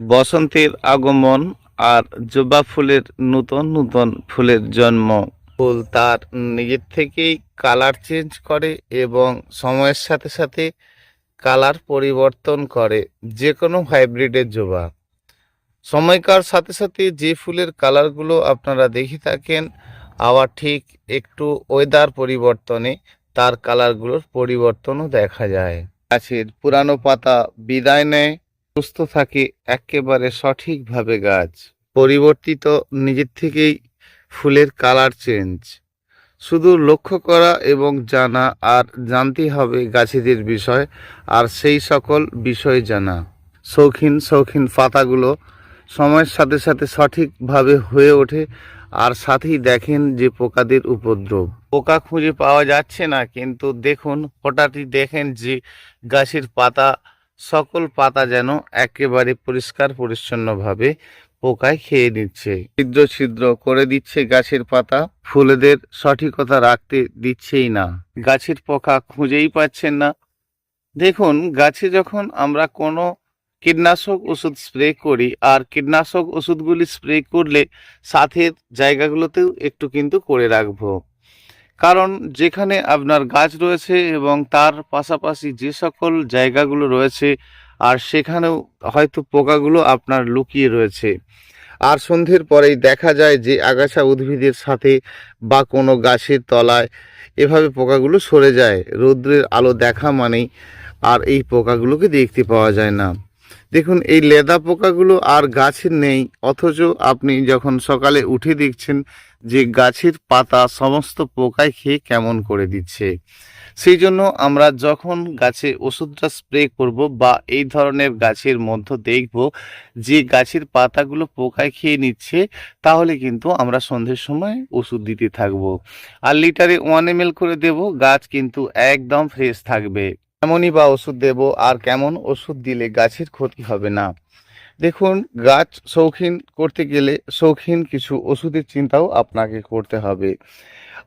বসন্তের আগমন আর জবা ফুলের নূতন নূতন ফুলের জন্ম। ফুল তার নিজের থেকেই কালার চেঞ্জ করে এবং সময়ের সাথে সাথে কালার পরিবর্তন করে যে কোনো হাইব্রিডের জবা। সময়কার সাথে সাথে যে ফুলের কালারগুলো আপনারা দেখে থাকেন, আবার ঠিক একটু ওয়েদার পরিবর্তনে তার কালারগুলোর পরিবর্তনও দেখা যায়। গাছের পুরানো পাতা বিদায় নেয়। সুস্থ থাকে একেবারে সঠিকভাবে গাছ। পরিবর্তিত নিজের থেকেই ফুলের কালার চেঞ্জ। শুধু লক্ষ্য করা এবং জানা আর জানতে হবে গাছেদের বিষয় আর সেই সকল বিষয় জানা। শৌখিন শৌখিন পাতাগুলো সময়ের সাথে সাথে সঠিকভাবে হয়ে ওঠে আর সাথেই দেখেন যে পোকাদের উপদ্রব। পোকা খুঁজে পাওয়া যাচ্ছে না, কিন্তু দেখুন, হঠাৎই দেখেন যে গাছের পাতা সকল পাতা যেন একেবারে পরিষ্কার, পরিচ্ছন্নভাবে পোকায় খেয়ে নিচ্ছে। ছিদ্র ছিদ্র করে দিচ্ছে গাছের পাতা। ফুলেদের সঠিকতা রাখতে দিচ্ছেই না। গাছের পোকা খুঁজেই পাচ্ছেন না। দেখুন, গাছে যখন আমরা কোনো কীটনাশক ওষুধ স্প্রে করি, আর কীটনাশক ওষুধগুলি স্প্রে করলে সাথের জায়গাগুলোতেও একটু কিন্তু করে রাখব। কারণ যেখানে আপনার গাছ রয়েছে এবং তার পাশাপাশি যে সকল জায়গাগুলো রয়েছে, আর সেখানেও হয়তো পোকাগুলো আপনার লুকিয়ে রয়েছে। আর সন্ধ্যের পরেই দেখা যায় যে আগাছা উদ্ভিদের সাথে বা কোনো গাছের তলায় এভাবে পোকাগুলো সরে যায়। রৌদ্রের আলো দেখা মানেই আর এই পোকাগুলোকে দেখতে পাওয়া যায় না। দেখুন, এই লেদা পোকাগুলো আর গাছের নেই, অথচ আপনি যখন সকালে উঠে দেখছেন যে গাছের পাতা সমস্ত পোকায় খেয়ে কেমন করে দিচ্ছে। সেই জন্য আমরা যখন গাছে ওষুধটা স্প্রে করব বা এই ধরনের গাছের মধ্যে দেখব যে গাছের পাতাগুলো পোকায় খেয়ে নিচ্ছে, তাহলে কিন্তু আমরা সন্ধ্যের সময় ওষুধ দিতে থাকব। আর লিটারে ওয়ান এম করে দেব, গাছ কিন্তু একদম ফ্রেশ থাকবে। কেমনই বা ওষুধ দেব, আর কেমন ওষুধ দিলে গাছের ক্ষতি হবে না। দেখুন, গাছ শৌখিন করতে গেলে শৌখিন কিছু ওষুধের চিন্তাও আপনাকে করতে হবে।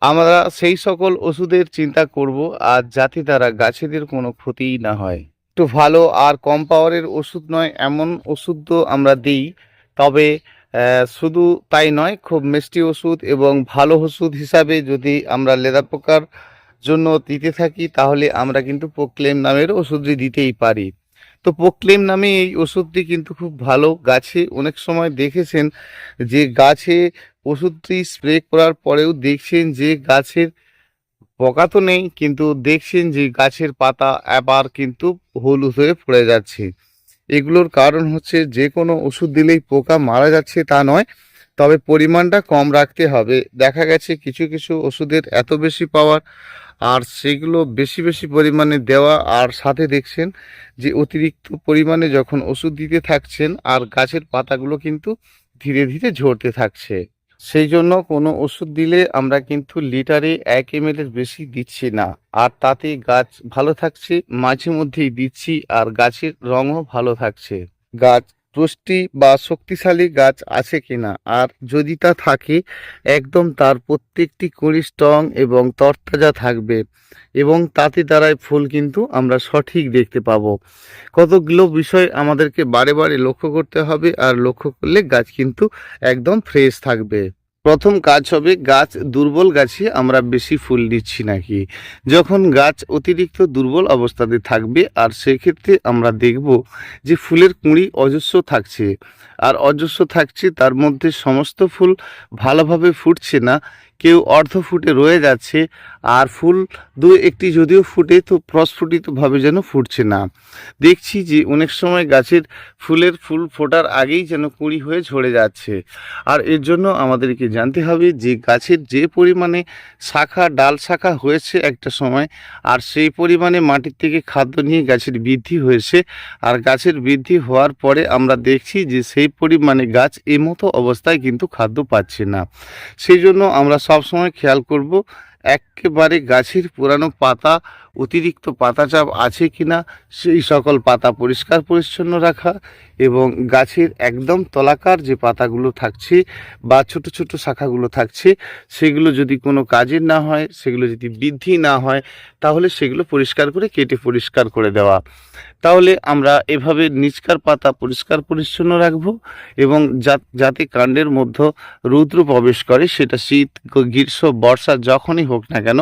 আমরা সেই সকল ওষুধের চিন্তা করব, আর যাতে তারা গাছেদের কোনো ক্ষতিই না হয়। একটু ভালো আর কম পাওয়ারের ওষুধ নয়, এমন ওষুধ তো আমরা দিই, তবে শুধু তাই নয়, খুব মিষ্টি ওষুধ এবং ভালো ওষুধ হিসাবে যদি আমরা লেদা পোকার জন্য দিতে থাকি, তাহলে আমরা কিন্তু পোক্লেম নামের ওষুধটি দিতেই পারি। তো পোক্লেম নামে এই ওষুধটি কিন্তু খুব ভালো। গাছে অনেক সময় দেখেছেন যে গাছে ওষুধটি স্প্রে করার পরেও দেখছেন যে গাছের পোকা তো নেই, কিন্তু দেখছেন যে গাছের পাতা আবার কিন্তু হলুদ হয়ে পড়ে যাচ্ছে। এগুলোর কারণ হচ্ছে যে কোনো ওষুধ দিলেই পোকা মারা যাচ্ছে তা নয়, তবে পরিমাণটা কম রাখতে হবে। দেখা গেছে কিছু কিছু ওষুধের এত বেশি পাওয়ার আর সেগুলো বেশি বেশি পরিমাণে দেওয়া আর সাথে দেখছেন যে অতিরিক্ত পরিমাণে যখন ওষুধ দিতে থাকছেন আর গাছের পাতাগুলো কিন্তু ধীরে ধীরে ঝরতে থাকছে। সেই জন্য কোনো ওষুধ দিলে আমরা কিন্তু লিটারে এক এম এর বেশি দিচ্ছি না। আর তাতে গাছ ভালো থাকছে, মাঝে মধ্যেই দিচ্ছি আর গাছের রঙও ভালো থাকছে। গাছ পুষ্টি বা শক্তিশালী গাছ আছে কিনা? আর যদি তা থাকে, একদম তার প্রত্যেকটি কুড়ি স্ট্রং এবং তরতাজা থাকবে এবং তাতে দ্বারাই ফুল কিন্তু আমরা সঠিক দেখতে পাবো। কতগুলো বিষয় আমাদেরকে বারে বারে লক্ষ্য করতে হবে আর লক্ষ্য করলে গাছ কিন্তু একদম ফ্রেশ থাকবে। প্রথম কাজ হবে গাছ দুর্বল গাছে আমরা বেশি ফুল দিচ্ছি নাকি? যখন গাছ অতিরিক্ত দুর্বল অবস্থাতে থাকবে, আর সেক্ষেত্রে আমরা দেখব যে ফুলের কুঁড়ি অজস্র থাকছে। আর অজস্র থাকছে তার মধ্যে সমস্ত ফুল ভালোভাবে ফুটছে না। কেউ অর্ধ ফুটে রয়ে যাচ্ছে, আর ফুল দু একটি যদিও ফুটে, তো প্রস্ফুটিতভাবে যেন ফুটছে না। দেখছি যে অনেক সময় গাছের ফুলের ফুল ফোটার আগেই যেন কুঁড়ি হয়ে ঝরে যাচ্ছে। আর এর জন্য আমাদেরকে জানতে হবে যে গাছের যে পরিমাণে শাখা, ডাল শাখা হয়েছে একটা সময়, আর সেই পরিমাণে মাটির থেকে খাদ্য নিয়ে গাছের বৃদ্ধি হয়েছে। আর গাছের বৃদ্ধি হওয়ার পরে আমরা দেখছি যে সেই পরিমাণে গাছ এই মতো অবস্থায় কিন্তু খাদ্য পাচ্ছে না। সেই জন্য আমরা সবসময় খেয়াল করব একেবারে গাছের পুরানো পাতা অতিরিক্ত পাতাচাপ আছে কিনা, সেই সকল পাতা পরিষ্কার পরিচ্ছন্ন রাখা এবং গাছের একদম তলাকার যে পাতাগুলো থাকছে বা ছোট ছোট শাখাগুলো থাকছে, সেগুলো যদি কোনো কাজের না হয়, সেগুলো যদি বৃদ্ধি না হয়, তাহলে সেগুলো পরিষ্কার করে কেটে পরিষ্কার করে দেওয়া। তাহলে আমরা এভাবে নিচকার পাতা পরিষ্কার পরিচ্ছন্ন রাখব এবং যাতে কাণ্ডের মধ্যে রৌদ্র প্রবেশ করে, সেটা শীত, গ্রীষ্ম, বর্ষা যখনই হোক না কেন,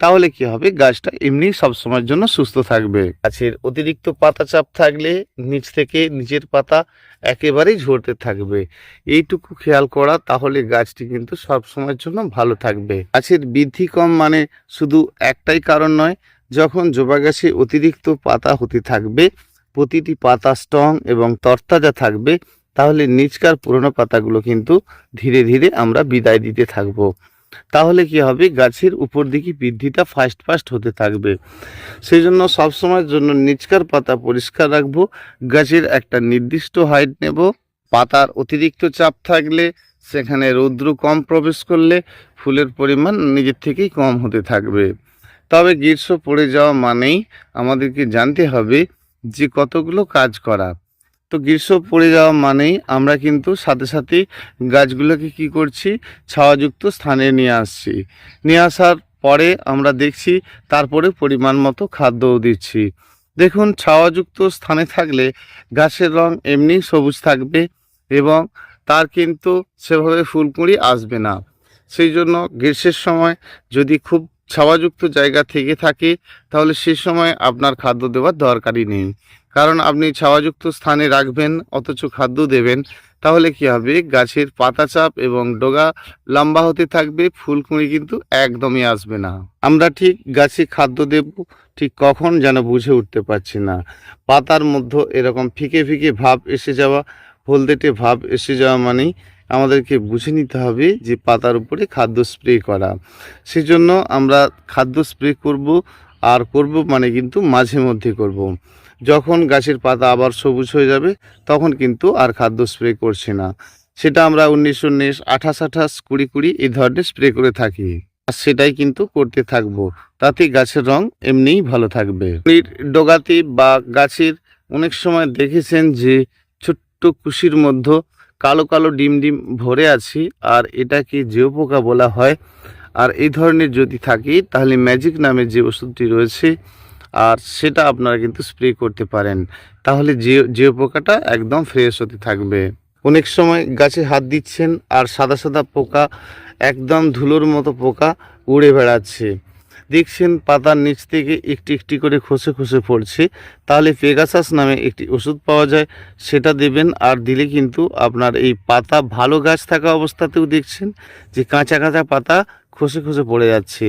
তাহলে কি হবে? গাছটা এমনি সবসময়ের জন্য সুস্থ থাকবে। গাছের অতিরিক্ত পাতা চাপ থাকলে নিচ থেকে নিচের পাতা একেবারেই ঝরতে থাকবে। এইটুকু খেয়াল করা, তাহলে গাছটি কিন্তু সবসময়ের জন্য ভালো থাকবে। গাছের বৃদ্ধি কম মানে শুধু একটাই কারণ নয়, যখন জবা গাছে অতিরিক্ত পাতা হতে থাকবে, প্রতিটি পাতা স্ট্রং এবং তরতাজা থাকবে, তাহলে নিচকার পুরনো পাতাগুলো কিন্তু ধীরে ধীরে আমরা বিদায় দিতে থাকব। তাহলে কি হবে? গাছের উপর দিকে বৃদ্ধিটা ফাস্ট ফাস্ট হতে থাকবে। সেই জন্য সবসময়ের জন্য নিচকার পাতা পরিষ্কার রাখব। গাছের একটা নির্দিষ্ট হাইট নেব। পাতার অতিরিক্ত চাপ থাকলে, সেখানে রৌদ্র কম প্রবেশ করলে ফুলের পরিমাণ নিজের থেকেই কম হতে থাকবে। তবে গ্রীষ্ম পড়ে যাওয়া মানেই আমাদেরকে জানতে হবে যে কতগুলো কাজ করা। তো গ্রীষ্ম পড়ে যাওয়া মানেই আমরা কিন্তু সাথে সাথে গাছগুলোকে কি করছি ছাওয়াযুক্ত স্থানে নিয়ে আসছি। নিয়ে আসার পরে আমরা দেখছি তারপরে পরিমাণ মতো খাদ্যও দিচ্ছি। দেখুন ছাওয়াযুক্ত স্থানে থাকলে গাছের রং এমনি সবুজ থাকবে এবং তার কিন্তু সেভাবে ফুলকুঁড়ি আসবে না। সেই জন্য গ্রীষ্মের সময় যদি খুব ছাওয়াযুক্ত জায়গা থেকে থাকে, তাহলে সে সময় আপনার খাদ্য দেওয়ার দরকারই নেই। কারণ আপনি ছাওয়াযুক্ত স্থানে রাখবেন, অথচ খাদ্য দেবেন, তাহলে কি হবে? গাছের পাতা চাপ এবং ডোগা লম্বা হতে থাকবে, ফুলকুঁড়ি কিন্তু একদমই আসবে না। আমরা ঠিক গাছে খাদ্য দেব, ঠিক কখন যেন বুঝে উঠতে পারছি না। পাতার মধ্যে এরকম ফিকে ফিকে ভাব এসে যাওয়া, হলদেটে ভাব এসে যাওয়া মানেই আমাদেরকে বুঝে নিতে হবে যে পাতার উপরে খাদ্য স্প্রে করা। সেজন্য আমরা খাদ্য স্প্রে করব, আর করব মানে কিন্তু মাঝে মধ্যে করব। যখন গাছের পাতা আবার সবুজ হয়ে যাবে, তখন কিন্তু আর খাদ্য স্প্রে করছে না। সেটা আমরা উনিশ উনিশ আঠাশ আঠাশ কুড়ি কুড়ি এই ধরনের স্প্রে করে থাকি। আর সেটাই কিন্তু করতে থাকব। তাতে গাছের রং এমনিই ভালো থাকবে। ডোগাতে বা গাছের অনেক সময় দেখেছেন যে, ছোট্ট কুশির মধ্যে কালো কালো ডিম ডিম ভরে আছে, আর এটাকে জিও পোকা বলা হয়। আর এই ধরনের যদি থাকে, তাহলে ম্যাজিক নামে যে ওষুধটি রয়েছে আর সেটা আপনারা কিন্তু স্প্রে করতে পারেন। তাহলে জিও জিও পোকাটা একদম ফ্রেশ হতে থাকবে। অনেক সময় গাছে হাত দিচ্ছেন আর সাদা সাদা পোকা, একদম ধুলোর মতো পোকা উড়ে বেড়াচ্ছে। দেখছেন পাতার নিচ থেকে একটি একটি করে খসে খসে পড়ছে। তাহলে পেগাসাস নামে একটি ওষুধ পাওয়া যায়, সেটা দেবেন আর দিলে কিন্তু আপনার এই পাতা ভালো গাছ থাকা অবস্থাতেও দেখছেন যে কাঁচা কাঁচা পাতা খসে খসে পড়ে যাচ্ছে।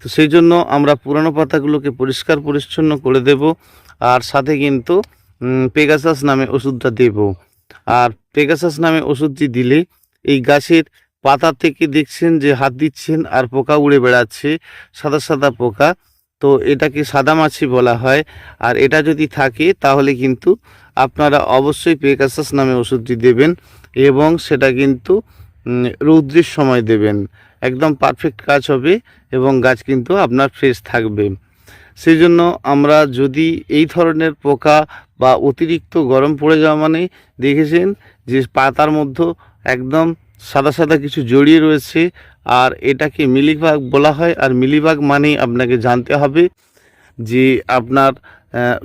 তো সেই জন্য আমরা পুরানো পাতাগুলোকে পরিষ্কার পরিচ্ছন্ন করে দেব, আর সাথে কিন্তু পেগাসাস নামে ওষুধটা দেব। আর পেগাসাস নামে ওষুধটি দিলে এই গাছের পাতা থেকে দেখছেন যে হাত দিচ্ছেন আর পোকা উড়ে বেড়াচ্ছে, সাদা সাদা পোকা। তো এটাকে সাদা মাছি বলা হয়। আর এটা যদি থাকে, তাহলে কিন্তু আপনারা অবশ্যই পেগাসাস নামে ওষুধটি দেবেন এবং সেটা কিন্তু রৌদ্রের সময় দেবেন। একদম পারফেক্ট কাজ হবে এবং গাছ কিন্তু আপনার ফ্রেশ থাকবে। সেই জন্য আমরা যদি এই ধরনের পোকা বা অতিরিক্ত গরম পড়ে যাওয়া মানে দেখেছেন যে পাতার মধ্যে একদম সাদা সাদা কিছু জড়িয়ে রয়েছে আর এটাকে মিলিবাগ বলা হয় আর মিলিবাগ মানেই আপনাকে জানতে হবে যে আপনার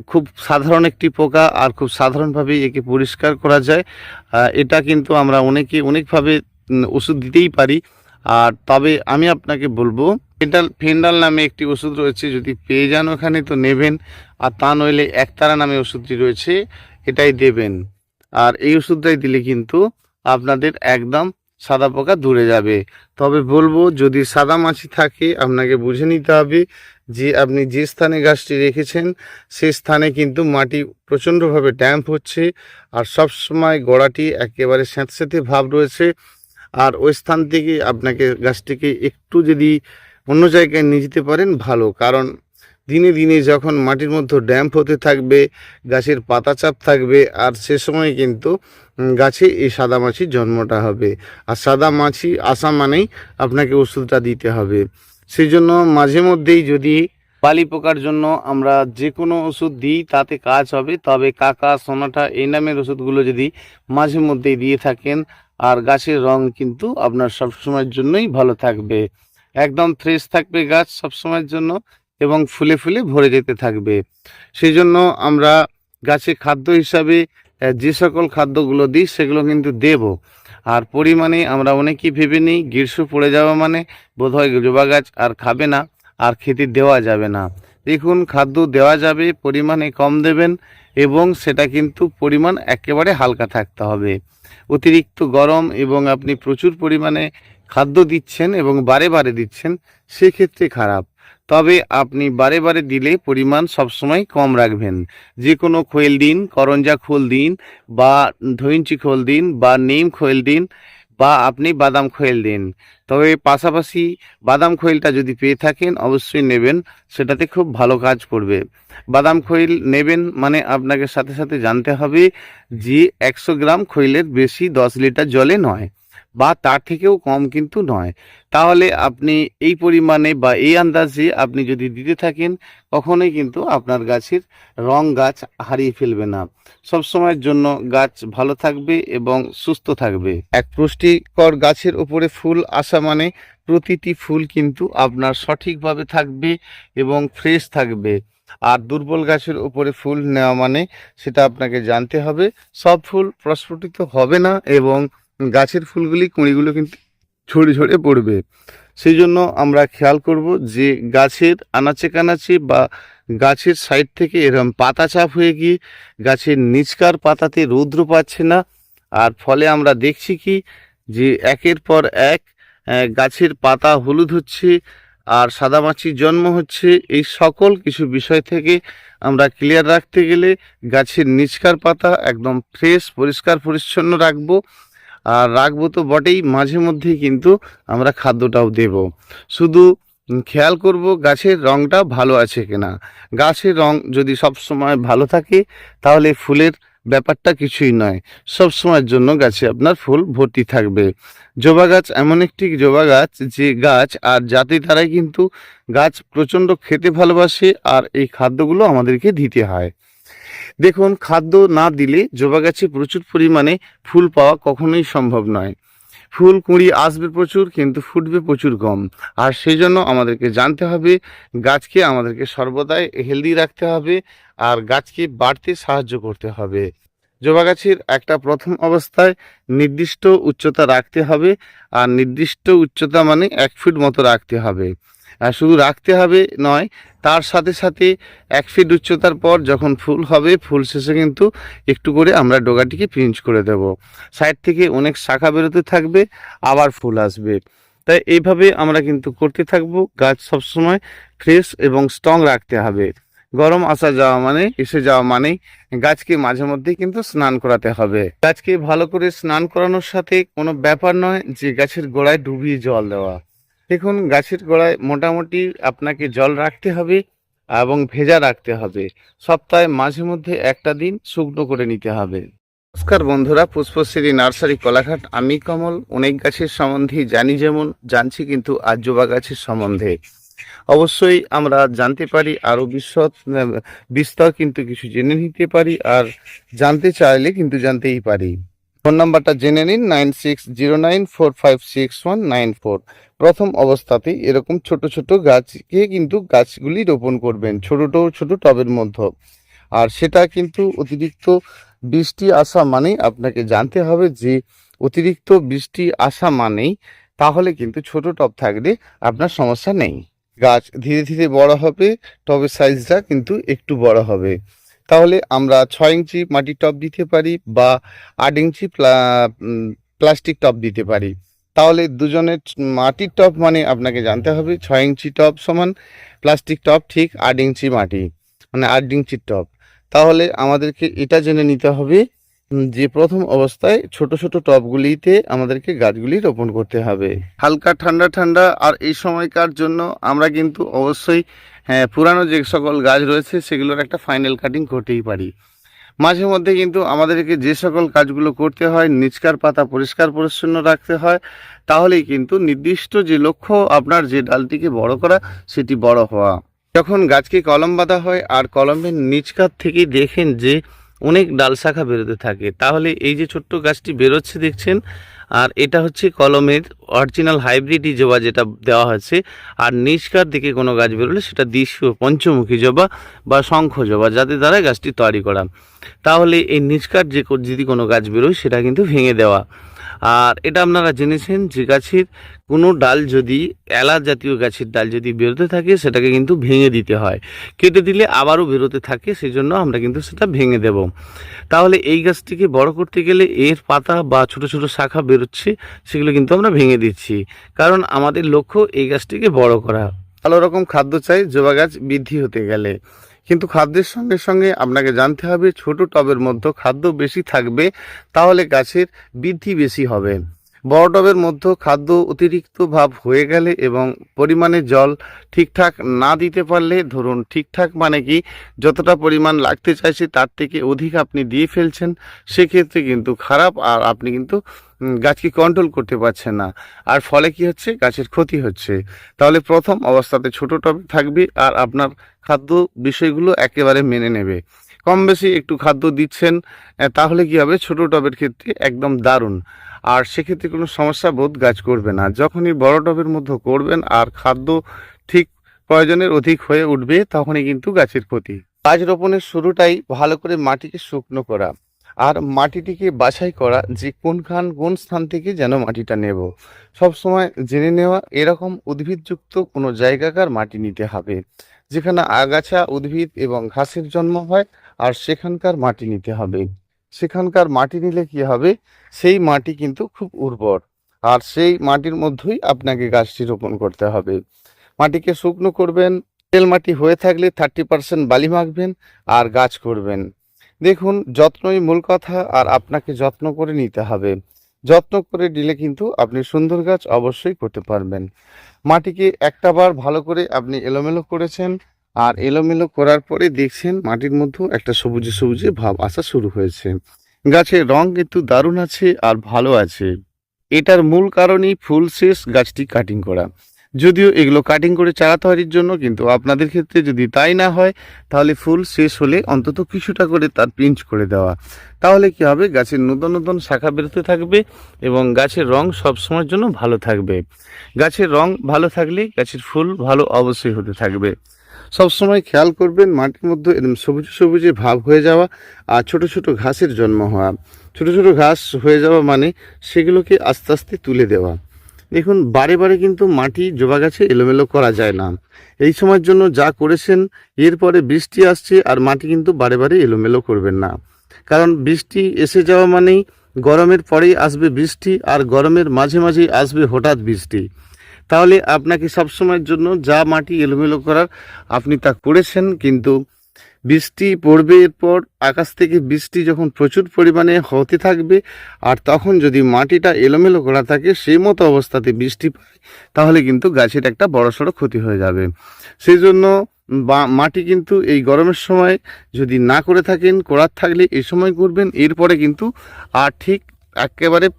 খুব সাধারণ একটি পোকা আর খুব সাধারণভাবেই একে পরিষ্কার করা যায়। এটা কিন্তু আমরা অনেকে অনেকভাবে ওষুধ দিতেই পারি। আর তবে আমি আপনাকে বলব ফেন্ডাল ফেন্ডাল নামে একটি ওষুধ রয়েছে, যদি পেয়ে যান ওখানে তো নেবেন, আর তা নইলে একতারা নামে ওষুধটি রয়েছে, এটাই দেবেন। আর এই ওষুধটাই দিলে কিন্তু আপনাদের একদম সাদা পোকা দূরে যাবে। তবে বলব, যদি সাদা মাছি থাকে, আপনাকে বুঝে নিতে হবে যে আপনি যে স্থানে গাছটি রেখেছেন সে স্থানে কিন্তু মাটি প্রচণ্ডভাবে ড্যাম্প হচ্ছে, আর সব সময় গোড়াটি একেবারে স্যাঁতস্যাঁতে ভাব রয়েছে। আর ওই স্থান থেকে আপনাকে গাছটিকে একটু যদি অন্য জায়গায় নিয়ে যেতে পারেন, ভালো। কারণ দিনে দিনে যখন মাটির মধ্যে ড্যাম্প হতে থাকবে, গাছের পাতা চাপ থাকবে, আর সে সময় কিন্তু গাছে এই সাদা মাছির জন্মটা হবে। আর সাদা মাছি আসা মানেই আপনাকে ওষুধটা দিতে হবে। সেই জন্য মাঝে মধ্যেই যদি বালি পোকার জন্য আমরা যে কোনো ওষুধ দিই, তাতে কাজ হবে। তবে কাকা, সোনাটা এই নামের ওষুধগুলো যদি মাঝে মধ্যেই দিয়ে থাকেন আর গাছের রং কিন্তু আপনার সবসময়ের জন্যই ভালো থাকবে। একদম ফ্রেশ থাকবে গাছ সবসময়ের জন্য এবং ফুলে ফুলে ভরে যেতে থাকবে। সেই জন্য আমরা গাছে খাদ্য হিসাবে যে সকল খাদ্যগুলো দিই সেগুলো কিন্তু দেব। আর পরিমাণে আমরা অনেকেই ভেবে নিই, গ্রীষ্ম পড়ে যাওয়া মানে বোধহয় জবা গাছ আর খাবে না, আর খেতে দেওয়া যাবে না। দেখুন, খাদ্য দেওয়া যাবে, পরিমাণে কম দেবেন এবং সেটা কিন্তু পরিমাণ একেবারে হালকা থাকতে হবে। অতিরিক্ত গরম এবং আপনি প্রচুর পরিমাণে খাদ্য দিচ্ছেন এবং বারে বারে দিচ্ছেন, সেক্ষেত্রে খারাপ। তবে আপনি বারে বারে দিলে পরিমাণ সবসময় কম রাখবেন। যে কোনো খোয়েল দিন, করঞ্জা খোল দিন বা ধৈঞ্চি খোল দিন বা নিম খোয়েল দিন বা আপনি বাদাম খোয়েল দিন। তবে পাশাপাশি বাদাম খোয়েলটা যদি পেয়ে থাকেন, অবশ্যই নেবেন। সেটাতে খুব ভালো কাজ করবে। বাদাম খোয়েল নেবেন মানে আপনাকে সাথে সাথে জানতে হবে যে একশো গ্রাম খৈলের বেশি দশ লিটার জলে নয়। বা তার থেকেও কম কিন্তু নয়। তাহলে আপনি এই পরিমাণে বা এই আন্দাজে আপনি যদি দিতে থাকেন, কখনোই কিন্তু আপনার গাছের রং গাছ হারিয়ে ফেলবে না। সব সময়ের জন্য গাছ ভালো থাকবে এবং সুস্থ থাকবে। এক পুষ্টিকর গাছের উপরে ফুল আসা মানে প্রতিটি ফুল কিন্তু আপনার সঠিকভাবে থাকবে এবং ফ্রেশ থাকবে। আর দুর্বল গাছের উপরে ফুল নেওয়া মানে সেটা আপনাকে জানতে হবে। সব ফুল প্রস্ফুটিত হবে না এবং গাছের ফুলগুলি, কুঁড়িগুলো কিন্তু ঝরে ঝরে পড়বে। সেই জন্য আমরা খেয়াল করব যে গাছের আনাচে কানাচে বা গাছের সাইড থেকে এরকম পাতা চাপ হয়ে গিয়ে গাছের নিচকার পাতাতে রৌদ্র পাচ্ছে না। আর ফলে আমরা দেখছি কি যে একের পর এক গাছের পাতা হলুদ হচ্ছে আর সাদামাছির জন্ম হচ্ছে। এই সকল কিছু বিষয় থেকে আমরা ক্লিয়ার রাখতে গেলে গাছের নিচকার পাতা একদম ফ্রেশ পরিষ্কার, পরিচ্ছন্ন রাখব। আর রাখব তো বটেই, মাঝে মধ্যেই কিন্তু আমরা খাদ্যটাও দেব। শুধু খেয়াল করব গাছের রংটা ভালো আছে কিনা। গাছের রং যদি সব সময় ভালো থাকে, তাহলে ফুলের ব্যাপারটা কিছুই নয়। সব সময়ের জন্য গাছে আপনার ফুল ভর্তি থাকবে। জবা গাছ এমন একটি জবা গাছ, যে গাছ আর জাতি তারাই কিন্তু গাছ প্রচণ্ড খেতে ভালোবাসে আর এই খাদ্যগুলো আমাদেরকে দিতে হয়। দেখুন, খাদ্য না দিলে জবা গাছে প্রচুর পরিমাণে ফুল পাওয়া কখনোই সম্ভব নয়। ফুল, কুঁড়ি আসবে প্রচুর, কিন্তু ফুটবে প্রচুর কম আর সেই জন্য আমাদেরকে জানতে হবে, গাছকে আমাদেরকে সর্বদাই হেলদি রাখতে হবে, আর গাছকে বাড়তে সাহায্য করতে হবে। জবা গাছের একটা প্রথম অবস্থায় নির্দিষ্ট উচ্চতা রাখতে হবে, আর নির্দিষ্ট উচ্চতা মানে এক ফিট মতো রাখতে হবে। শুধু রাখতে হবে নয়, তার সাথে সাথে এক ফিট উচ্চতার পর যখন ফুল হবে, ফুল শেষে কিন্তু একটু করে আমরা ডোগাটিকে পিঞ্চ করে দেব। সাইড থেকে অনেক শাখা বেরোতে থাকবে, আবার ফুল আসবে। তাই এইভাবে আমরা কিন্তু করতে থাকব। গাছ সবসময় ফ্রেশ এবং স্ট্রং রাখতে হবে। গরম আসা যাওয়া মানে এসে যাওয়া মানে গাছকে মাঝে মধ্যে কিন্তু স্নান করাতে হবে। গাছকে ভালো করে স্নান করানোর সাথে কোনো ব্যাপার নয় যে গাছের গোড়ায় ডুবিয়ে জল দেওয়া। দেখুন, গাছের গোড়ায় মোটামুটি আপনাকে জল রাখতে হবে এবং ভেজা রাখতে হবে। সপ্তাহে মাঝে মধ্যে একটা দিন শুকনো করে নিতে হবে। নমস্কার বন্ধুরা, পুষ্পশ্রী নার্সারি কলাঘাট। আমি কমল, অনেক গাছের সম্বন্ধে জানি যেমন, জানছি কিন্তু আর্যবা গাছের সম্বন্ধে। অবশ্যই আমরা জানতে পারি, আরও বিশদ বিস্তর কিন্তু কিছু জেনে নিতে পারি আর জানতে চাইলে কিন্তু জানতেই পারি। ফোন নাম্বারটা জেনে নিন, nine six zero nine four five six one nine four. প্রথম অবস্থাতেই এরকম ছোট ছোট গাছকে কিন্তু গাছগুলি রোপণ করবেন ছোট ছোট টবের মধ্যে। আর সেটা কিন্তু অতিরিক্ত বৃষ্টি আসা মানেই আপনাকে জানতে হবে যে অতিরিক্ত বৃষ্টি আসা মানেই তাহলে কিন্তু ছোট টব থাকলে আপনার সমস্যা নেই। গাছ ধীরে ধীরে বড় হবে, টবের সাইজটা কিন্তু একটু বড় হবে। তাহলে আমরা ছয় ইঞ্চি মাটির টব দিতে পারি বা আট ইঞ্চি প্লা- প্লাস্টিক টব দিতে পারি। তাহলে দুজনের মাটির টব মানে আপনাকে জানতে হবে, ছয় ইঞ্চি টব সমান, প্লাস্টিক টব ঠিক আট ইঞ্চি মাটি মানে আট ইঞ্চির টব তাহলে আমাদেরকে এটা জেনে নিতে হবে যে প্রথম অবস্থায় ছোট ছোট টবগুলিতে আমাদেরকে গাছগুলি রোপণ করতে হবে। হালকা ঠান্ডা ঠান্ডা আর এই সময়কার জন্য আমরা কিন্তু অবশ্যই হ্যাঁ পুরানো যে সকল গাছ রয়েছে সেগুলোর একটা ফাইনাল কাটিং করতেই পারি। মাঝে মধ্যে কিন্তু আমাদেরকে যে সকল কাজগুলো করতে হয়, নিচকার পাতা পরিষ্কার পরিচ্ছন্ন রাখতে হয়, তাহলেই কিন্তু নির্দিষ্ট যে লক্ষ্য আপনার যে ডালটিকে বড় করা, সেটি বড় হওয়া। যখন গাছকে কলম বাঁধা হয় আর কলমের নিচকার থেকে দেখেন যে অনেক ডাল শাখা বেরোতে থাকে, তাহলে এই যে ছোট্ট গাছটি বেরোচ্ছে, দেখছেন? আর এটা হচ্ছে কলমের অরিজিনাল হাইব্রিডি জবা যেটা দেওয়া হয়েছে। আর নিষ্কার দিকে কোনো গাছ বেরোলে সেটা দৃশ্য পঞ্চমুখী জবা বা শঙ্খ জবা যাদের দ্বারা গাছটি তৈরি করা। তাহলে এই নিষ্কার যে যদি কোনো গাছ বেরোয় সেটা কিন্তু ভেঙে দেওয়া। আর এটা আপনারা জেনেছেন যে গাছের কোনো ডাল যদি এলা জাতীয় গাছের ডাল যদি বেরোতে থাকে, সেটাকে কিন্তু ভেঙে দিতে হয়। কেটে দিলে আবারও বেরোতে থাকে সেই জন্য আমরা কিন্তু সেটা ভেঙে দেব। তাহলে এই গাছটিকে বড় করতে গেলে এর পাতা বা ছোট ছোট শাখা বেরোচ্ছে, সেগুলো কিন্তু আমরা ভেঙে দিচ্ছি। কারণ আমাদের লক্ষ্য এই গাছটিকে বড় করা। ভালো রকম খাদ্য চাই, জবা গাছ বৃদ্ধি হতে গেলে। কিন্তু খাদ্যের সঙ্গে সঙ্গে আপনাকে জানতে হবে, ছোট টবের মধ্যে খাদ্য বেশি থাকবে, তাহলে গাছের বৃদ্ধি বেশি হবে। বড় টবের মধ্যে খাদ্য অতিরিক্ত ভাব হয়ে গেলে এবং পরিমাণে জল ঠিকঠাক না দিতে পারলে, ধরুন ঠিকঠাক মানে কি, যতটা পরিমাণ লাগতে চাইছে তার থেকে অধিক আপনি দিয়ে ফেলছেন, সেক্ষেত্রে কিন্তু খারাপ আর আপনি কিন্তু গাছকে কন্ট্রোল করতে পারছে না। আর ফলে কি হচ্ছে? গাছের ক্ষতি হচ্ছে। তাহলে প্রথম অবস্থাতে ছোট টবে থাকবে আর আপনার খাদ্য বিষয়গুলো একেবারে মেনে নেবে। কম বেশি একটু খাদ্য দিচ্ছেন তাহলে কি হবে? ছোট টবের ক্ষেত্রে একদম দারুণ। আর সেক্ষেত্রে কোনো সমস্যা বোধ গাছ করবে না। যখনই বড় টবের মধ্যে করবেন আর খাদ্য ঠিক প্রয়োজনের অধিক হয়ে উঠবে, তখনই কিন্তু গাছের ক্ষতি। গাছ রোপণের শুরুটাই ভালো করে মাটিকে শুকনো করা। আর মাটিটিকে বাছাই করা যে কোনখান কোন স্থান থেকে যেন মাটিটা নেব। সব সময় জেনে নেওয়া এরকম উদ্ভিদযুক্ত কোনো জায়গাকার মাটি নিতে হবে, যেখানে আগাছা, উদ্ভিদ এবং ঘাসের জন্ম হয় আর সেখানকার মাটি নিতে হবে। সেখানকার মাটি নিলে কি হবে? সেই মাটি কিন্তু খুব উর্বর, আর সেই মাটির মধ্যেই আপনাকে গাছটি রোপণ করতে হবে। মাটিকে শুকনো করবেন, তেল মাটি হয়ে থাকলে থার্টি পার্সেন্ট বালি মাখবেন আর গাছ করবেন। দেখুন, যত্নই মূল কথা আর আপনাকে যত্ন করে নিতে হবে। যত্ন করে দিলে কিন্তু আপনি সুন্দর গাছ অবশ্যই করতে পারবেন। মাটিকে একটা বার ভালো করে আপনি এলোমেলো করেছেন আর এলোমেলো করার পরে দেখছেন মাটির মধ্যেও একটা সবুজে সবুজে ভাব আসা শুরু হয়েছে। গাছের রং কিন্তু দারুণ আছে আর ভালো আছে। এটার মূল কারণই ফুল শেষ গাছটি কাটিং করা। যদিও এগুলো কাটিং করে চারা তৈরির জন্য, কিন্তু আপনাদের ক্ষেত্রে যদি তাই না হয়, তাহলে ফুল শেষ হলে অন্তত কিছুটা করে তার পিঞ্চ করে দেওয়া। তাহলে কি হবে? গাছের নতুন নতুন শাখা বেরোতে থাকবে এবং গাছের রং সবসময়ের জন্য ভালো থাকবে। গাছের রং ভালো থাকলে গাছের ফুল ভালো অবশ্যই হতে থাকবে। সবসময় খেয়াল করবেন মাটির মধ্যে এরকম সবুজ সবুজে ভাব হয়ে যাওয়া আর ছোট ছোট ঘাসের জন্ম হওয়া। ছোট ছোট ঘাস হয়ে যাওয়া মানে সেগুলোকে আস্তে আস্তে তুলে দেওয়া। দেখুন, বারে বারে কিন্তু মাটি, জবা গাছে এলোমেলো করা যায় না। এই সময়ের জন্য যা করেছেন এরপরে বৃষ্টি আসছে আর মাটি কিন্তু বারে বারে এলোমেলো করবেন না। কারণ বৃষ্টি এসে যাওয়া মানেই গরমের পরেই আসবে বৃষ্টি আর গরমের মাঝে মাঝেই আসবে হঠাৎ বৃষ্টি। তাহলে আপনাকে সবসময়ের জন্য যা মাটি এলোমেলো করার আপনি তা করেছেন, কিন্তু বৃষ্টি পড়বে এরপর, আকাশ থেকে বৃষ্টি যখন প্রচুর পরিমাণে হতে থাকবে, আর তখন যদি মাটিটা এলোমেলো করা থাকে, সেই মতো অবস্থাতে বৃষ্টি পায়, তাহলে কিন্তু গাছের একটা বড়সড় ক্ষতি হয়ে যাবে। সেই জন্য বা- মাটি কিন্তু এই গরমের সময় যদি না করে থাকেন, করার থাকলে এই সময় করবেন, এরপরে কিন্তু আর ঠিক একেবারে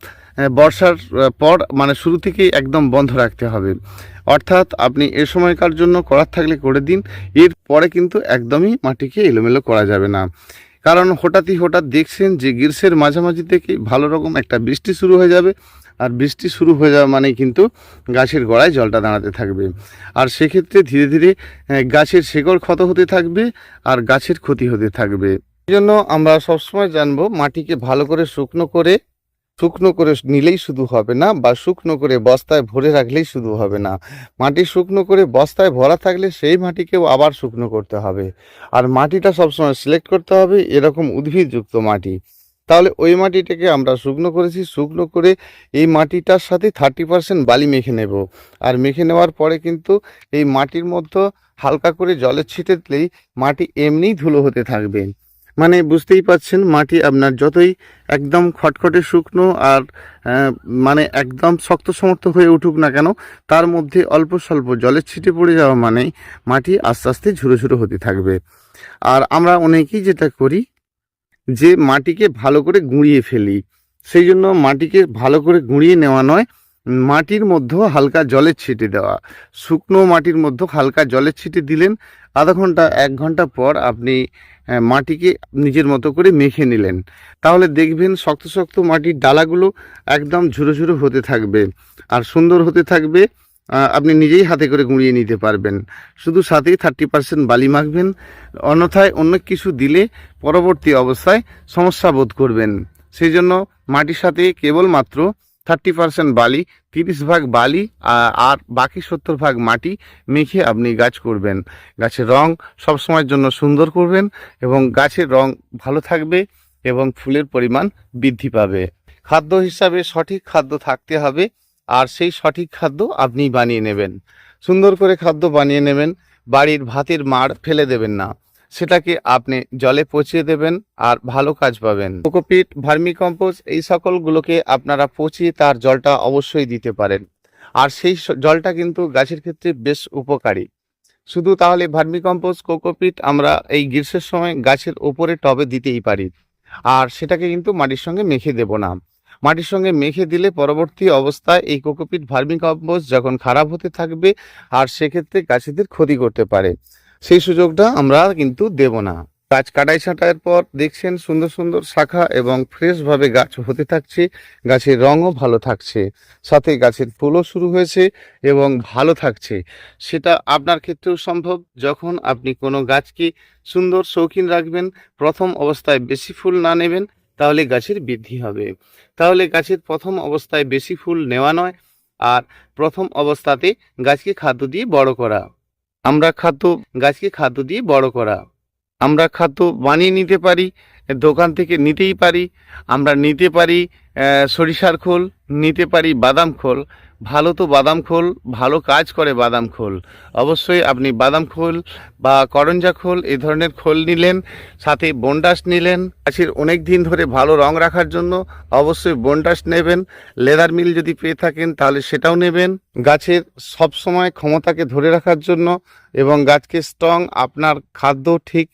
বর্ষার পর মানে শুরু থেকেই একদম বন্ধ রাখতে হবে। অর্থাৎ আপনি এ সময়কার জন্য করার থাকলে করে দিন, এর পরে কিন্তু একদমই মাটিকে এলোমেলো করা যাবে না। কারণ হঠাৎই হঠাৎ দেখছেন যে গ্রীষ্মের মাঝামাঝি থেকে ভালো রকম একটা বৃষ্টি শুরু হয়ে যাবে, আর বৃষ্টি শুরু হয়ে যাওয়া মানে কিন্তু গাছের গোড়ায় জলটা দাঁড়াতে থাকবে। আর সেক্ষেত্রে ধীরে ধীরে গাছের শেকড় ক্ষত হতে থাকবে, আর গাছের ক্ষতি হতে থাকবে। এই জন্য আমরা সবসময় জানব মাটিকে ভালো করে শুকনো করে শুকনো করে নিলেই শুধু হবে না বা শুকনো করে বস্তায় ভরে রাখলেই শুধু হবে না। মাটি শুকনো করে বস্তায় ভরা থাকলে সেই মাটিকেও আবার শুকনো করতে হবে। আর মাটিটা সবসময় সিলেক্ট করতে হবে, এরকম উদ্ভিদযুক্ত মাটি। তাহলে ওই মাটিটাকে আমরা শুকনো করেছি, শুকনো করে এই মাটিটার সাথে থার্টি পার্সেন্ট বালি মেখে নেব। আর মেখে নেওয়ার পরে কিন্তু এই মাটির মধ্যে হালকা করে জলের ছিটে দিলেই মাটি এমনিই ধুলো হতে থাকবে। মানে বুঝতেই পাচ্ছেন মাটি আপনার যতই একদম খটখটে শুকনো আর মানে একদম শক্ত সমর্থ হয়ে উঠুক না কেন, তার মধ্যে অল্প স্বল্প জলের ছিটে পড়ে যাওয়া মানেই মাটি আস্তে আস্তে ঝুরো ঝুরো হতে থাকবে। আর আমরা অনেকেই যেটা করি, যে মাটিকে ভালো করে গুঁড়িয়ে ফেলি। সেই জন্য মাটিকে ভালো করে গুঁড়িয়ে নেওয়া নয়, মাটির মধ্যে হালকা জলের ছিটে দেওয়া। শুকনো মাটির মধ্যে হালকা জলের ছিটে দিলেন, আধা ঘণ্টা, এক ঘণ্টা পর আপনি মাটিকে নিজের মতো করে মেখে নিলেন। তাহলে দেখবেন শক্ত শক্ত মাটির ডালাগুলো একদম ঝুরো ঝুরো হতে থাকবে। আর সুন্দর হতে থাকবে আপনি নিজেই হাতে করে গুঁড়িয়ে নিতে পারবেন। শুধু সাথেই থার্টি পার্সেন্ট বালি মাখবেন, অন্যথায় অন্য কিছু দিলে পরবর্তী অবস্থায় সমস্যা বোধ করবেন। সেই জন্য মাটির সাথে কেবলমাত্র থার্টি পার্সেন্ট বালি তিরিশ ভাগ বালি আর বাকি সত্তর ভাগ মাটি মেখে আপনি গাছ করবেন। গাছের রং সবসময়ের জন্য সুন্দর করবেন এবং গাছের রং ভালো থাকবে এবং ফুলের পরিমাণ বৃদ্ধি পাবে। খাদ্য হিসাবে সঠিক খাদ্য থাকতে হবে, আর সেই সঠিক খাদ্য আপনি বানিয়ে নেবেন। সুন্দর করে খাদ্য বানিয়ে নেবেন, বাড়ির ভাতের মাড় ফেলে দেবেন না। সেটাকে আপনি জলে পচিয়ে দেবেন আর ভালো কাজ পাবেন। কোকোপিট ভার্মি কম্পোস্ট এই সকলগুলোকে আপনারা পচিয়ে তার জলটা অবশ্যই দিতে পারেন। আর সেই জলটা কিন্তু গাছের ক্ষেত্রে বেশ উপকারী। শুধু তাহলে ভার্মি কম্পোস্ট কোকোপিট আমরা এই গ্রীষ্মের সময় গাছের ওপরে টবে দিতেই পারি। আর সেটাকে কিন্তু মাটির সঙ্গে মেখে দেব না। মাটির সঙ্গে মেখে দিলে পরবর্তী অবস্থায় এই কোকোপিট ভার্মি কম্পোস্ট যখন খারাপ হতে থাকবে, আর সেক্ষেত্রে গাছেদের ক্ষতি করতে পারে। সেই সুযোগটা আমরা কিন্তু দেব না। গাছ কাটাই ছাঁটাইয়ের পর দেখছেন সুন্দর সুন্দর শাখা এবং ফ্রেশভাবে গাছ হতে থাকছে, গাছের রঙও ভালো থাকছে। সাথে গাছের ফুলও শুরু হয়েছে এবং ভালো থাকছে। সেটা আপনার ক্ষেত্রেও সম্ভব যখন আপনি কোনো গাছকে সুন্দর শৌখিন রাখবেন, প্রথম অবস্থায় বেশি ফুল না নেবেন, তাহলে গাছের বৃদ্ধি হবে। তাহলে গাছের প্রথম অবস্থায় বেশি ফুল নেওয়া নয়, আর প্রথম অবস্থাতে গাছকে খাদ্য দিয়ে বড় করা। আমরা খাদ্য গাছকে খাদ্য দিয়ে বড় করা। আমরা খাদ্য বানিয়ে নিতে পারি, দোকান থেকে নিতেই পারি। আমরা নিতে পারি সরিষার খোল, নিতে পারি বাদাম খোল। ভালো তো বাদাম খোল, ভালো কাজ করে বাদাম খোল। অবশ্যই আপনি বাদাম খোল বা করঞ্জা খোল এই ধরনের খোল নিলেন, সাথে বন্ডাস নিলেন। গাছের অনেক দিন ধরে ভালো রং রাখার জন্য অবশ্যই বন্ডাস নেবেন। লেদার মিল যদি পেয়ে থাকেন, তাহলে সেটাও নেবেন। গাছের সব সময় ক্ষমতাকে ধরে রাখার জন্য এবং গাছকে স্ট্রং আপনার খাদ্য ঠিক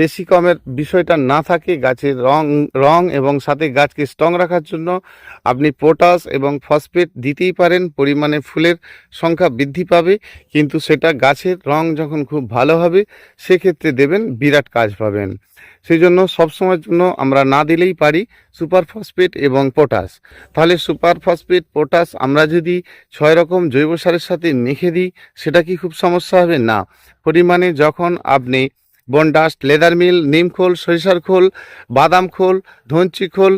বেশি কমের বিষয়টা না থাকে, গাছের রং রং এবং সাথে গাছকে স্ট্রং রাখার জন্য আপনি পটাশ এবং ফসফেট দিতেই পারেন, পরিমাণে ফুলের সংখ্যা বৃদ্ধি পাবে, কিন্তু সেটা গাছের রং যখন খুব ভালো হবে, সেক্ষেত্রে দেবেন বিরাট কাজ পাবেন। সেই জন্য সবসময়ের জন্য আমরা না দিলেই পারি সুপার ফসফেট এবং পটাশ। তাহলে সুপার ফসফেট, পটাশ আমরা যদি ছয় রকম জৈব সারের সাথে মেখে দিই, সেটা কি খুব সমস্যা হবে? না। পরিমাণে যখন আপনি বনডাস্ট লেদার মিল নিম খোল সরিষার খোল বাদাম খোল ধনচি খোল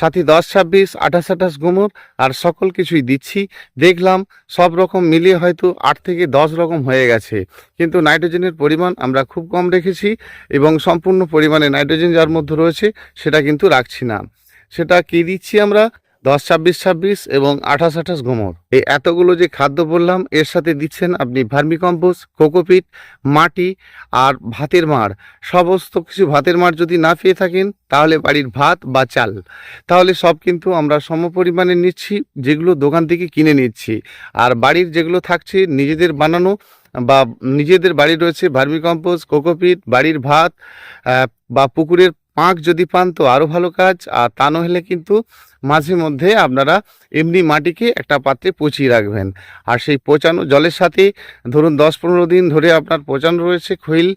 সাথে দশ ছাব্বিশ, আঠাশ আঠাশ গুমর আর সকল কিছুই দিচ্ছি। দেখলাম সব রকম মিলিয়ে হয়তো আট থেকে দশ রকম হয়ে গেছে। কিন্তু নাইট্রোজেনের পরিমাণ আমরা খুব কম রেখেছি এবং সম্পূর্ণ পরিমাণে নাইট্রোজেন যার মধ্যে রয়েছে সেটা কিন্তু রাখছি না। সেটা কি দিচ্ছি আমরা? দশ ছাব্বিশ ছাব্বিশ এবং আঠাশ আঠাশ গোমর। এই এতগুলো যে খাদ্য বললাম, এর সাথে দিচ্ছেন আপনি ভার্মি কম্পোস্ট কোকোপিট, মাটি আর ভাতের মাড় সমস্ত কিছু ভাতের মাড় যদি না পেয়ে থাকেন, তাহলে বাড়ির ভাত বা চাল। তাহলে সব কিন্তু আমরা সম পরিমাণে নিচ্ছি, যেগুলো দোকান থেকে কিনে নিচ্ছি। আর বাড়ির যেগুলো থাকছে, নিজেদের বানানো বা নিজেদের বাড়ি রয়েছে ভার্মি কম্পোস্ট কোকোপিট, বাড়ির ভাত বা পুকুরের পাঁক যদি পান তো আরও ভালো কাজ। আর তা নইলে কিন্তু মাঝে মধ্যে আপনারা এমনি মাটিকে একটা পাত্রে পচিয়ে রাখবেন। আর সেই পচানো জলের সাথে ধরুন দশ পনেরো দিন ধরে আপনার পচানো রয়েছে খৈল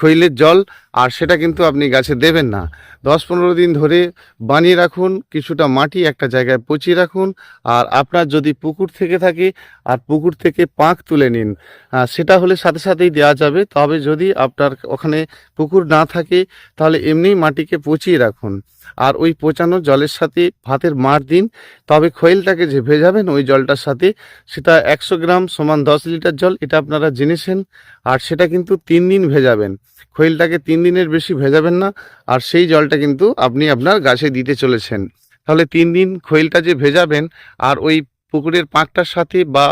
খৈলের জল, আর সেটা কিন্তু আপনি গাছে দেবেন না। দশ পনেরো দিন ধরে বানিয়ে রাখুন, কিছুটা মাটি একটা জায়গায় পচিয়ে রাখুন, আর আপনার যদি পুকুর থেকে থাকে, আর পুকুর থেকে পাঁক তুলে নিন সেটা হলে সাথে সাথেই দেওয়া যাবে। তবে যদি আপনার ওখানে পুকুর না থাকে, তাহলে এমনি মাটিকে পচিয়ে রাখুন। আর ওই পচানো জলের সাথে ভাতের মার দিন। তবে খৈলটাকে যে ভেজাবেন, ওই জলটার সাথে সেটা একশো গ্রাম সমান দশ লিটার জল, এটা আপনারা জেনেছেন আর সেটা কিন্তু তিন দিন ভেজাবেন। খৈলটাকে তিন দিনের বেশি ভেজাবেন না, আর সেই জলটা কিন্তু আপনি আপনার গাছে দিতে চলেছেন। তাহলে তিন দিন খৈলটা যে ভেজাবেন, আর ওই পুকুরের পাঁকটার সাথে বা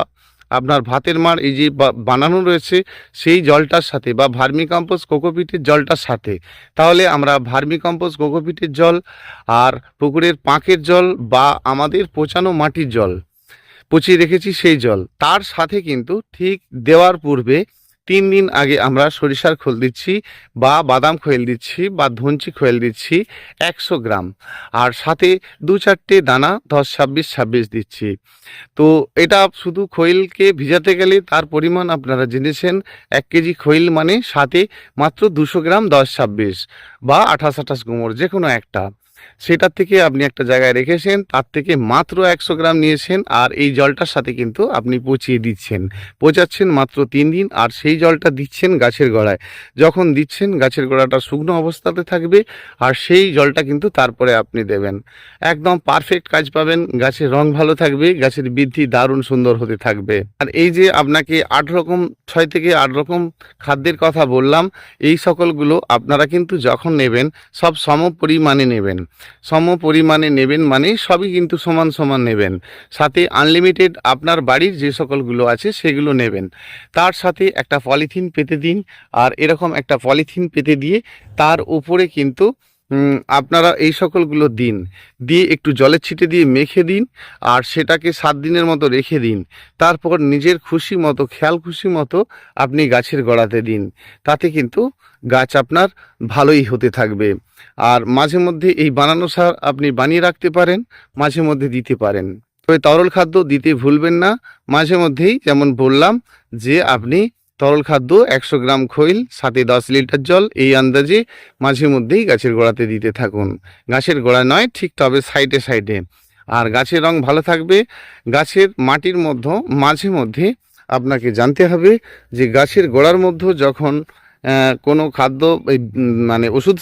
আপনার ভাতের মার এই যে বানানো রয়েছে, সেই জলটার সাথে বা ভার্মি কম্পোজ কোকোপিটের জলটার সাথে। তাহলে আমরা ভার্মি কম্পোজ কোকোপিটের জল আর পুকুরের পাঁকের জল বা আমাদের পচানো মাটির জল পচিয়ে রেখেছি সেই জল। তার সাথে কিন্তু ঠিক দেওয়ার পূর্বে তিন দিন আগে আমরা সরিষার খোল দিচ্ছি বা বাদাম খোল দিচ্ছি বা ধনচি খোল দিচ্ছি একশো গ্রাম। আর সাথে দু চারটে দানা দশ ছাব্বিশ ছাব্বিশ দিচ্ছি। তো এটা শুধু খৈলকে ভিজাতে গেলে তার পরিমাণ আপনারা জেনেছেন, এক কেজি খৈল মানে সাথে মাত্র দুশো গ্রাম দশ ছাব্বিশ বা আঠাশ আঠাশ গুমর যে কোনো একটা। সেটার থেকে আপনি একটা জায়গায় রেখেছেন, তার থেকে মাত্র একশো গ্রাম নিয়েছেন আর এই জলটার সাথে কিন্তু আপনি পচিয়ে দিচ্ছেন। পচাচ্ছেন মাত্র তিন দিন আর সেই জলটা দিচ্ছেন গাছের গোড়ায়। যখন দিচ্ছেন গাছের গোড়াটা শুকনো অবস্থাতে থাকবে আর সেই জলটা কিন্তু তারপরে আপনি দেবেন। একদম পারফেক্ট কাজ পাবেন, গাছের রং ভালো থাকবে, গাছের বৃদ্ধি দারুণ সুন্দর হতে থাকবে। আর এই যে আপনাকে আট রকম, ছয় থেকে আট রকম খাদ্যের কথা বললাম, এই সকলগুলো আপনারা কিন্তু যখন নেবেন, সব সম পরিমাণে নেবেন। সম পরিমাণে নেবেন মানে সবই কিন্তু সমান সমান নেবেন। সাথে আনলিমিটেড আপনার বাড়ির যে সকলগুলো আছে সেগুলো নেবেন। তার সাথে একটা পলিথিন পেতে দিন আর এরকম একটা পলিথিন পেতে দিয়ে তার উপরে কিন্তু আপনারা এই সকলগুলো দিন। দিয়ে একটু জলের ছিটে দিয়ে মেখে দিন আর সেটাকে সাত দিনের মতো রেখে দিন। তারপর নিজের খুশি মতো, খেয়াল খুশি মতো আপনি গাছের গোড়াতে দিন। তাতে কিন্তু গাছ আপনার ভালোই হতে থাকবে। আর মাঝে মধ্যে এই বানানো সার আপনি বানিয়ে রাখতে পারেন, মাঝে মধ্যে দিতে পারেন। তবে তরল খাদ্য দিতে ভুলবেন না। মাঝে মধ্যেই যেমন বললাম যে আপনি তরল খাদ্য একশো গ্রাম খৈল, সাথে দশ লিটার জল এই আন্দাজে মাঝে মধ্যেই গাছের গোড়াতে দিতে থাকুন। গাছের গোড়া নয়, ঠিক তবে সাইডে সাইডে। আর গাছের রং ভালো থাকবে। গাছের মাটির মধ্যে, মাঝে মধ্যে আপনাকে জানতে হবে যে গাছের গোড়ার মধ্যে যখন কোনো খাদ্য মানে ওষুধ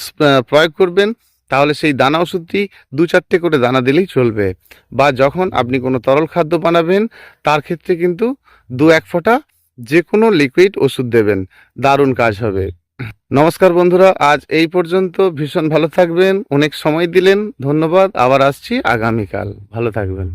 প্রয়োগ করবেন, তাহলে সেই দানা ওষুধটি দু চারটে করে দানা দিলেই চলবে। বা যখন আপনি কোনো তরল খাদ্য বানাবেন, তার ক্ষেত্রে কিন্তু দু এক ফোঁটা যে কোনো লিকুইড ওষুধ দেবেন। দারুণ কাজ হবে। নমস্কার বন্ধুরা, আজ এই পর্যন্ত। ভীষণ ভালো থাকবেন। অনেক সময় দিলেন। ধন্যবাদ। আবার আসছি আগামীকাল। ভালো থাকবেন।